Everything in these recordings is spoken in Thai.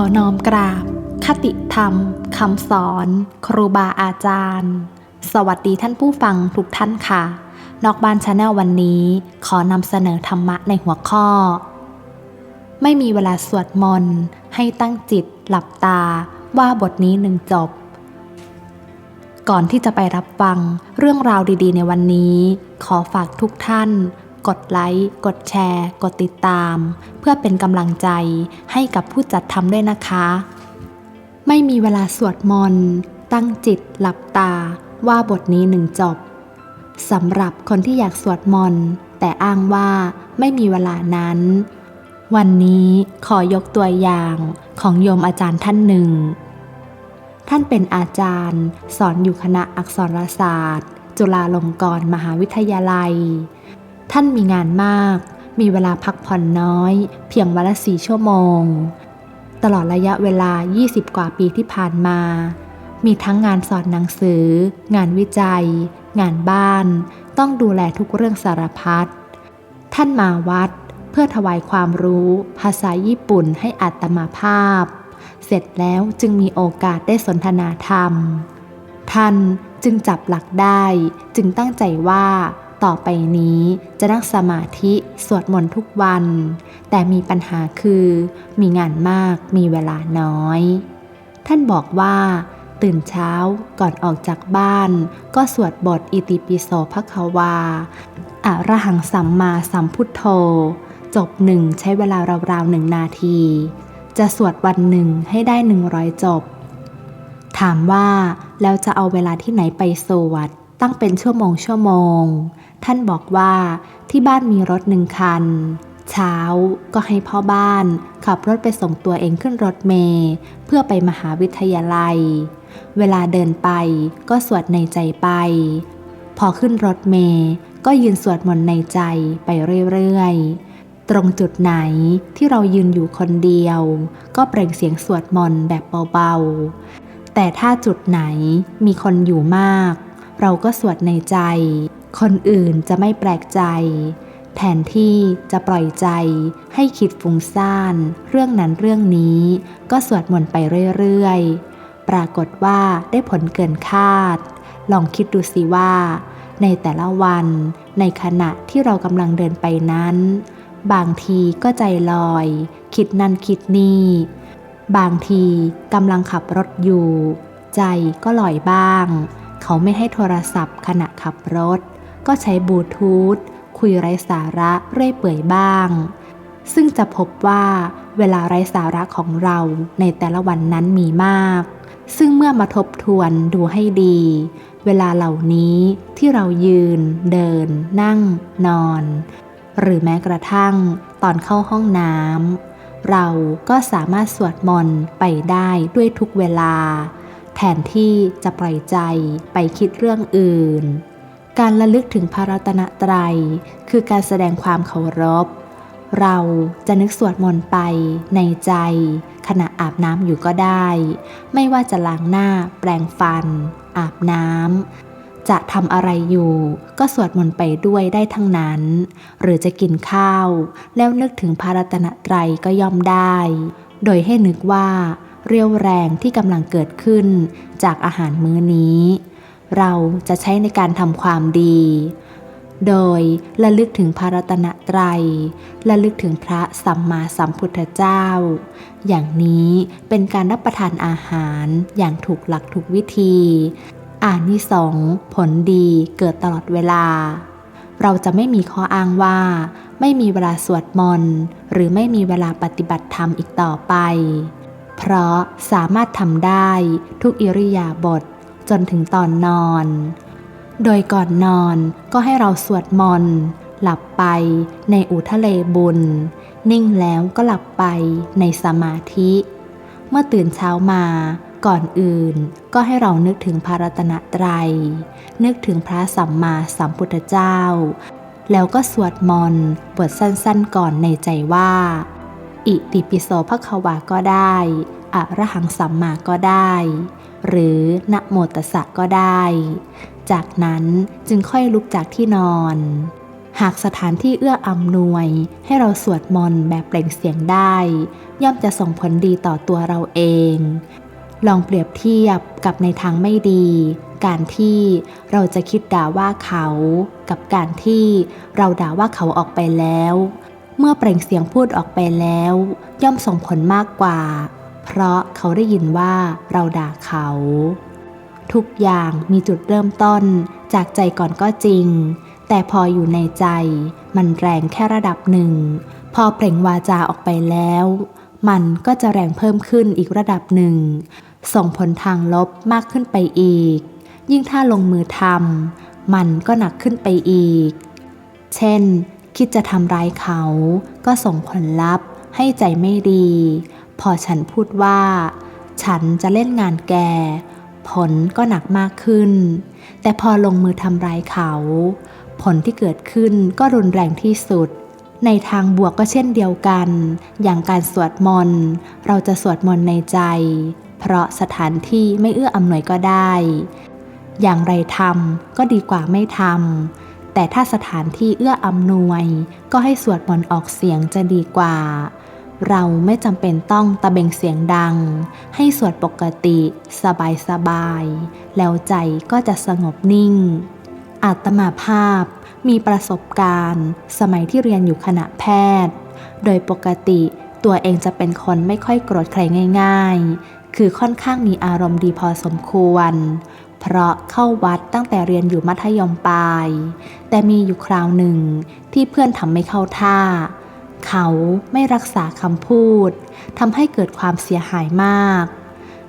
อน้อมกราบ คติธรรมคำสอน ครูบาอาจารย์ สวัสดีท่านผู้ฟังทุกท่านค่ะ นอกบ้านชาแนลวันนี้ ขอนำเสนอธรรมะในหัวข้อ ไม่มีเวลาสวดมนต์ให้ตั้งจิตหลับตาว่าบทนี้หนึ่งจบ ก่อนที่จะไปรับฟังเรื่องราวดีๆ ในวันนี้ ขอฝากทุกท่าน กดไลค์ กดแชร์ กดติดตาม พื่อเป็นกำลังใจให้กับผู้จัดทำด้วยนะคะ ไม่มีเวลาสวดมนต์ตั้งจิตหลับตาว่าบทนี้หนึ่งจบสำหรับคนที่อยากสวดมนต์แต่อ้างว่าไม่มีเวลานั้น วันนี้ขอยกตัวอย่างของโยมอาจารย์ท่านหนึ่ง ท่านเป็นอาจารย์ สอนอยู่คณะอักษรศาสตร์ จุฬาลงกรณ์มหาวิทยาลัย ท่านมีงานมาก มีเวลาพักผ่อนน้อย เพียงวันละสี่ชั่วโมง ตลอดระยะเวลา 20 กว่าปีที่ผ่านมา มีทั้งงานสอนหนังสือ งานวิจัย งานบ้าน ต้องดูแลทุกเรื่องสารพัด ท่านมาวัดเพื่อถวายความรู้ ภาษาญี่ปุ่นให้อัตมาภาพ เสร็จแล้วจึงมีโอกาสได้สนทนาธรรม ท่านจึงจับหลักได้จึงตั้งใจว่า ต่อไปนี้จะนั่งสมาธิสวดมนต์ทุกวัน แต่มีปัญหาคือ มีงานมากมีเวลาน้อย ท่านบอกว่า ตื่นเช้าก่อนออกจากบ้าน ก็สวดบทอิติปิโสภควาอะระหังสัมมาสัมพุทโธ จบหนึ่งใช้เวลาราวๆหนึ่งนาที จะสวดวันหนึ่งให้ได้หนึ่งร้อยจบ ถามว่าแล้วจะเอาเวลาที่ไหนไปสวดตั้งเป็นชั่วโมงชั่วโมง ท่านบอกว่าที่บ้านมีรถหนึ่งคัน เช้าก็ให้พ่อบ้านขับรถไปส่งตัวเองขึ้นรถเมล์เพื่อไปมหาวิทยาลัย เวลาเดินไปก็สวดในใจไป พอขึ้นรถเมล์ก็ยืนสวดมนต์ในใจไปเรื่อยๆ ตรงจุดไหนที่เรายืนอยู่คนเดียว ก็เปล่งเสียงสวดมนต์แบบเบาๆ แต่ถ้าจุดไหนมีคนอยู่มาก เราก็สวดในใจ คนอื่นจะไม่แปลกใจ แทนที่จะปล่อยใจให้คิดฟุ้งซ่าน เรื่องนั้นเรื่องนี้ก็สวดมนต์ไปเรื่อยๆ ปรากฏว่าได้ผลเกินคาด ลองคิดดูสิว่า ในแต่ละวันในขณะที่เรากำลังเดินไปนั้น บางทีก็ใจลอย คิดนั่นคิดนี่ บางทีกำลังขับรถอยู่ ใจก็ลอยบ้าง เขาไม่ให้โทรศัพท์ขณะขับรถ ก็ใช้บลูทูธคุยไร้สาระเรื่อยเปื่อยบ้าง ซึ่งจะพบว่าเวลาไร้สาระของเราในแต่ละวันนั้นมีมาก ซึ่งเมื่อมาทบทวนดูให้ดี เวลาเหล่านี้ที่เรายืน เดิน นั่ง นอน หรือแม้กระทั่งตอนเข้าห้องน้ำเราก็สามารถสวดมนต์ไปได้ด้วยทุกเวลา แทนที่จะปล่อยใจไปคิดเรื่องอื่น การระลึกถึงพระรัตนตรัย คือการแสดงความเคารพ เราจะนึกสวดมนต์ไปในใจ ขณะอาบน้ำอยู่ก็ได้ ไม่ว่าจะล้างหน้า แปรงฟัน อาบน้ำจะทำอะไรอยู่ ก็สวดมนต์ไปด้วยได้ทั้งนั้น หรือจะกินข้าว แล้วนึกถึงพระรัตนตรัยก็ย่อมได้ โดยให้นึกว่าเรียวแรงที่กำลังเกิดขึ้นจากอาหารมื้อนี้ เราจะใช้ในการทำความดี โดยระลึกถึงพระรัตนตรัยระลึกถึงพระสัมมาสัมพุทธเจ้า อย่างนี้เป็นการรับประทานอาหารอย่างถูกหลักถูกวิธี อานิสงส์ผลดีเกิดตลอดเวลา เราจะไม่มีข้ออ้างว่าไม่มีเวลาสวดมนต์หรือไม่มีเวลาปฏิบัติธรรมอีกต่อไป เพราะสามารถทำได้ทุกอิริยาบถ จนถึงตอนนอน โดยก่อนนอนก็ให้เราสวดมนต์หลับไปในอุทะเลบุญ นิ่งแล้วก็หลับไปในสมาธิ เมื่อตื่นเช้ามาก่อนอื่นก็ให้เรานึกถึงพระรัตนตรัย นึกถึงพระสัมมาสัมพุทธเจ้า แล้วก็สวดมนต์บทสั้นๆก่อนในใจว่า อิติปิโสภควาก็ได้ อะระหังสัมมาก็ได้ หรือนะโมตัสสะก็ได้ จากนั้นจึงค่อยลุกจากที่นอน หากสถานที่เอื้ออำนวยให้เราสวดมนต์แบบเปล่งเสียงได้ ย่อมจะส่งผลดีต่อตัวเราเอง ลองเปรียบเทียบกับในทางไม่ดี การที่เราจะคิดด่าว่าเขา กับการที่เราด่าว่าเขาออกไปแล้วเมื่อเปล่งเสียงพูดออกไปแล้ว ย่อมส่งผลมากกว่า เพราะเขาได้ยินว่าเราด่าเขา ทุกอย่างมีจุดเริ่มต้นจากใจก่อนก็จริง แต่พออยู่ในใจ มันแรงแค่ระดับหนึ่ง พอเปล่งวาจาออกไปแล้ว มันก็จะแรงเพิ่มขึ้นอีกระดับหนึ่ง ส่งผลทางลบมากขึ้นไปอีก ยิ่งถ้าลงมือทำมันก็หนักขึ้นไปอีก เช่น คิดจะทำร้ายเขา ก็ส่งผลลัพธ์ให้ใจไม่ดี พอฉันพูดว่า ฉันจะเล่นงานแก ผลก็หนักมากขึ้น แต่พอลงมือทำร้ายเขา ผลที่เกิดขึ้นก็รุนแรงที่สุด ในทางบวกก็เช่นเดียวกัน อย่างการสวดมนต์เราจะสวดมนต์ในใจ เพราะสถานที่ไม่เอื้ออำนวยก็ได้ อย่างไรทำก็ดีกว่าไม่ทำแต่ถ้าสถานที่เอื้ออำนวย ก็ให้สวดมนต์ออกเสียงจะดีกว่า เราไม่จำเป็นต้องตะเบงเสียงดัง ให้สวดปกติสบายสบายๆแล้วใจก็จะสงบนิ่ง อาตมาภาพมีประสบการณ์ สมัยที่เรียนอยู่คณะแพทย์ โดยปกติตัวเองจะเป็นคนไม่ค่อยโกรธใครง่ายๆ คือค่อนข้างมีอารมณ์ดีพอสมควร เพราะเข้าวัดตั้งแต่เรียนอยู่มัธยมปลาย แต่มีอยู่คราวหนึ่งที่เพื่อนทำไม่เข้าท่า เขาไม่รักษาคำพูดทำให้เกิดความเสียหายมาก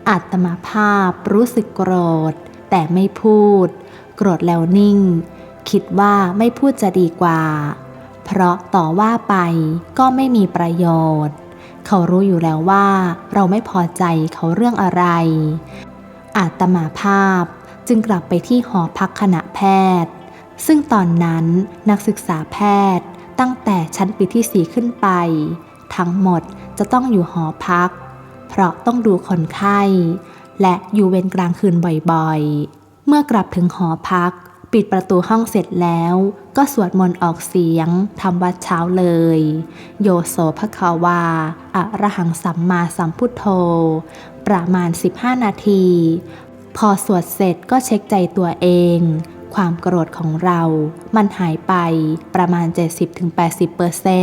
อาตมาภาพรู้สึกโกรธ แต่ไม่พูด โกรธแล้วนิ่ง คิดว่าไม่พูดจะดีกว่า เพราะต่อว่าไปก็ไม่มีประโยชน์ เขารู้อยู่แล้วว่าเราไม่พอใจเขาเรื่องอะไร อาตมาภาพจึงกลับไปที่หอพักคณะแพทย์ ซึ่งตอนนั้นนักศึกษาแพทย์ ตั้งแต่ชั้นปีที่สี่ขึ้นไป ทั้งหมดจะต้องอยู่หอพัก เพราะต้องดูคนไข้ และอยู่เวรกลางคืนบ่อยๆ เมื่อกลับถึงหอพัก ปิดประตูห้องเสร็จแล้ว ก็สวดมนต์ออกเสียงทำวัดเช้าเลย โยโสภควาอะระหังสัมมาสัมพุทโธ ประมาณ 15 นาที พอสวดเสร็จก็เช็คใจตัวเอง ความโกรธของเรามันหายไปประมาณ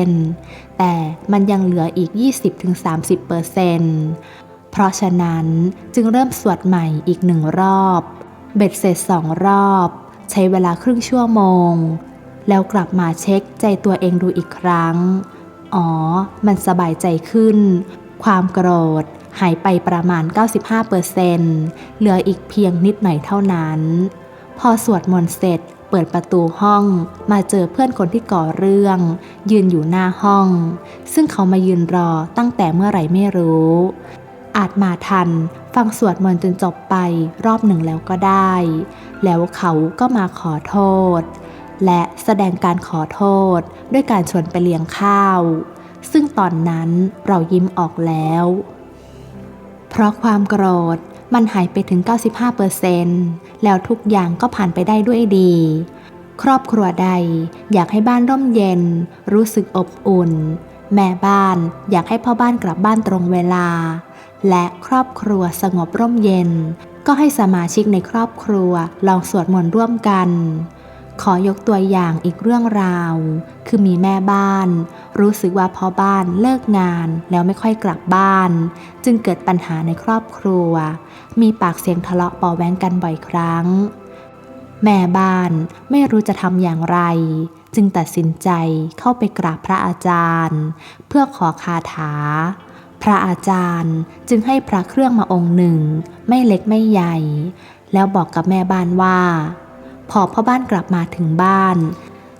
70-80%แต่มันยังเหลืออีก 20-30%เพราะฉะนั้นจึงเริ่มสวดใหม่อีกหนึ่งรอบ เบ็ดเสร็จสองรอบ ใช้เวลาครึ่งชั่วโมง แล้วกลับมาเช็คใจตัวเองดูอีกครั้ง อ๋อ มันสบายใจขึ้น ความโกรธหายไปประมาณ 95%เหลืออีกเพียงนิดหน่อยเท่านั้น พอสวดมนต์เสร็จ เปิดประตูห้องมาเจอเพื่อนคนที่ก่อเรื่อง ยืนอยู่หน้าห้อง ซึ่งเขามายืนรอตั้งแต่เมื่อไหร่ไม่รู้ อาจมาทัน ฟังสวดมนต์จนจบไปรอบหนึ่งแล้วก็ได้ แล้วเขาก็มาขอโทษ และแสดงการขอโทษด้วยการชวนไปเลี้ยงข้าว ซึ่งตอนนั้นเรายิ้มออกแล้ว เพราะความโกรธ มันหายไปถึง 95%แล้วทุกอย่างก็ผ่านไปได้ด้วยดี ครอบครัวใดอยากให้บ้านร่มเย็น รู้สึกอบอุ่น แม่บ้านอยากให้พ่อบ้านกลับบ้านตรงเวลา และครอบครัวสงบร่มเย็น ก็ให้สมาชิกในครอบครัวลองสวดมนต์ร่วมกัน ขอยกตัวอย่างอีกเรื่องราว คือมีแม่บ้าน รู้สึกว่าพ่อบ้านเลิกงานแล้วไม่ค่อยกลับบ้าน จึงเกิดปัญหาในครอบครัว มีปากเสียงทะเลาะเบาะแว้งกันบ่อยครั้ง แม่บ้านไม่รู้จะทำอย่างไร จึงตัดสินใจเข้าไปกราบพระอาจารย์ เพื่อขอคาถา พระอาจารย์จึงให้พระเครื่องมาองค์หนึ่ง ไม่เล็กไม่ใหญ่ แล้วบอกกับแม่บ้านว่า พอพ่อบ้านกลับมาถึงบ้าน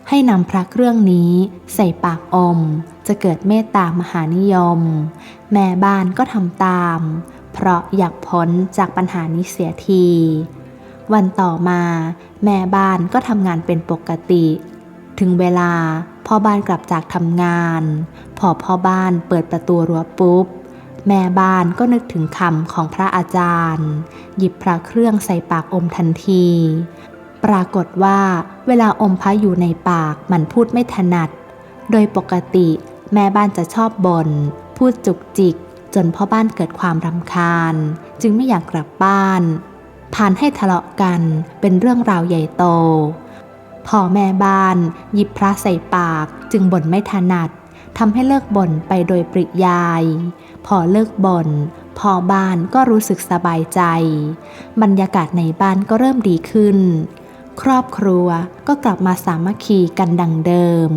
ให้นำพระเครื่องนี้ใส่ปากอม จะเกิดเมตตามหานิยม แม่บ้านก็ทำตาม เพราะอยากพ้นจากปัญหานี้เสียที วันต่อมา แม่บ้านก็ทำงานเป็นปกติ ถึงเวลาพ่อบ้านกลับจากทำงาน พอพ่อบ้านเปิดประตูรั้วปุ๊บแม่บ้านก็นึกถึงคำของพระอาจารย์ หยิบพระเครื่องใส่ปากอมทันที ปรากฏว่าเวลาอมพระอยู่ในปากมันพูดไม่ถนัด โดยปกติแม่บ้านจะชอบบ่นพูดจุกจิก จนพ่อบ้านเกิดความรำคาญ จึงไม่อยากกลับบ้านผ่านให้ทะเลาะกันเป็นเรื่องราวใหญ่โตพ่อแม่บ้าน หยิบพระใส่ปากจึงบ่นไม่ถนัดทำให้เลิกบ่นไปโดยปริยาย พอเลิกบ่นพ่อบ้านก็รู้สึกสบายใจ บรรยากาศในบ้านก็เริ่มดีขึ้น ครอบครัวก็กลับมาสามัคคีกันดังเดิม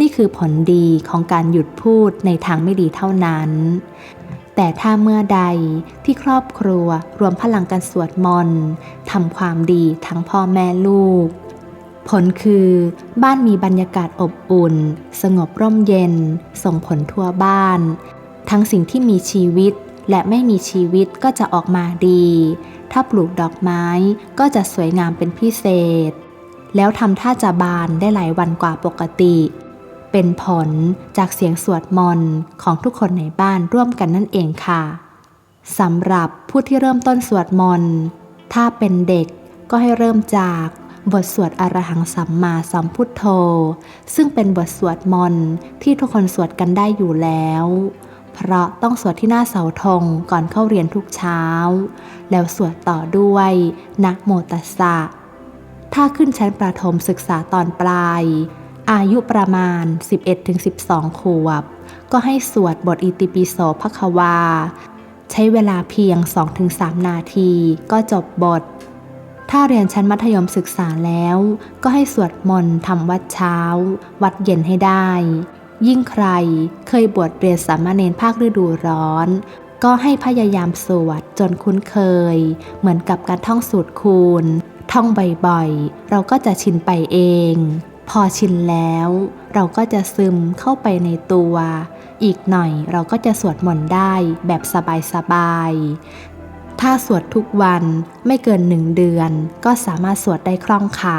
นี่คือผลดีของการหยุดพูดในทางไม่ดีเท่านั้น แต่ถ้าเมื่อใดที่ครอบครัวรวมพลังกันสวดมนต์ทำความดีทั้งพ่อแม่ลูก ผลคือบ้านมีบรรยากาศอบอุ่น สงบร่มเย็น ส่งผลทั่วบ้าน ทั้งสิ่งที่มีชีวิต และไม่มีชีวิตก็จะออกมาดี ถ้าปลูกดอกไม้ก็จะสวยงามเป็นพิเศษ แล้วทำท่าจะบานได้หลายวันกว่าปกติ เป็นผลจากเสียงสวดมนต์ของทุกคนในบ้านร่วมกันนั่นเองค่ะสำหรับผู้ที่เริ่มต้นสวดมนต์ถ้าเป็นเด็กก็ให้เริ่มจากบทสวดอรหังสัมมาสัมพุทโธ ซึ่งเป็นบทสวดมนต์ที่ทุกคนสวดกันได้อยู่แล้ว เพราะต้องสวดที่หน้าเสาธงก่อนเข้าเรียนทุกเช้า แล้วสวดต่อด้วยนะโมตัสสะ ถ้าขึ้นชั้นประถมศึกษาตอนปลาย อายุประมาณ 11-12 ขวบ ก็ให้สวดบทอิติปิโสภควา ใช้เวลาเพียง 2-3 นาทีก็จบบทถ้าเรียนชั้นมัธยมศึกษาแล้ว ก็ให้สวดมนต์ทำวัดเช้า วัดเย็นให้ได้ ยิ่งใครเคยบวชเรียนสามเณรภาคฤดูร้อน ก็ให้พยายามสวดจนคุ้นเคย เหมือนกับการท่องสูตรคูณ ท่องบ่อยๆ เราก็จะชินไปเอง พอชินแล้ว เราก็จะซึมเข้าไปในตัว อีกหน่อยเราก็จะสวดมนต์ได้แบบสบายๆ ถ้าสวดทุกวันไม่เกินหนึ่งเดือนก็สามารถสวดได้คล่องค่ะ